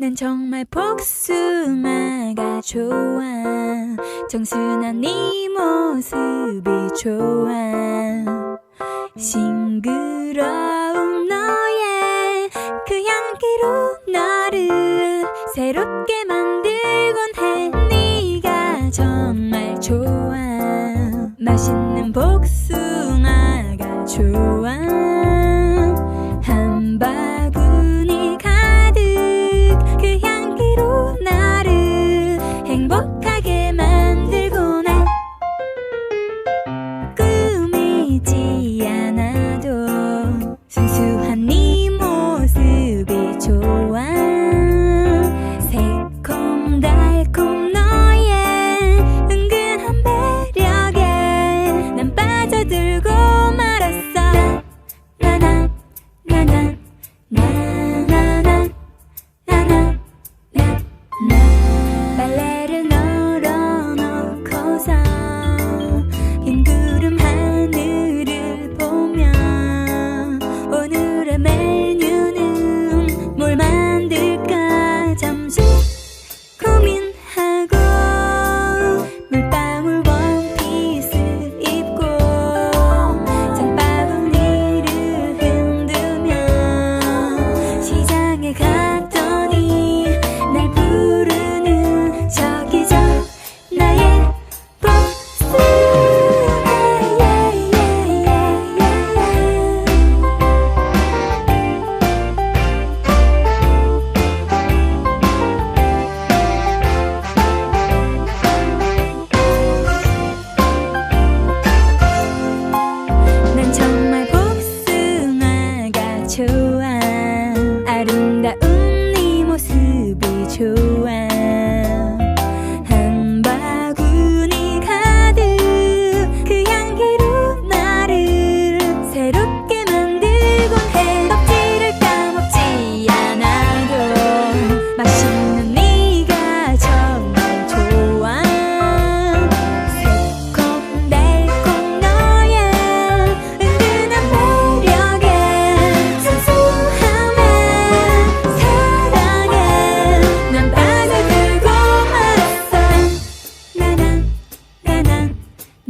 난 정말 복숭아가 좋아. 정순한 네 모습이 좋아. 싱그러운 너의 그 향기로 너를 새롭게 만들곤 해. 네가 정말 좋아. 맛있는 복숭아가 좋아 Yarın da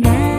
나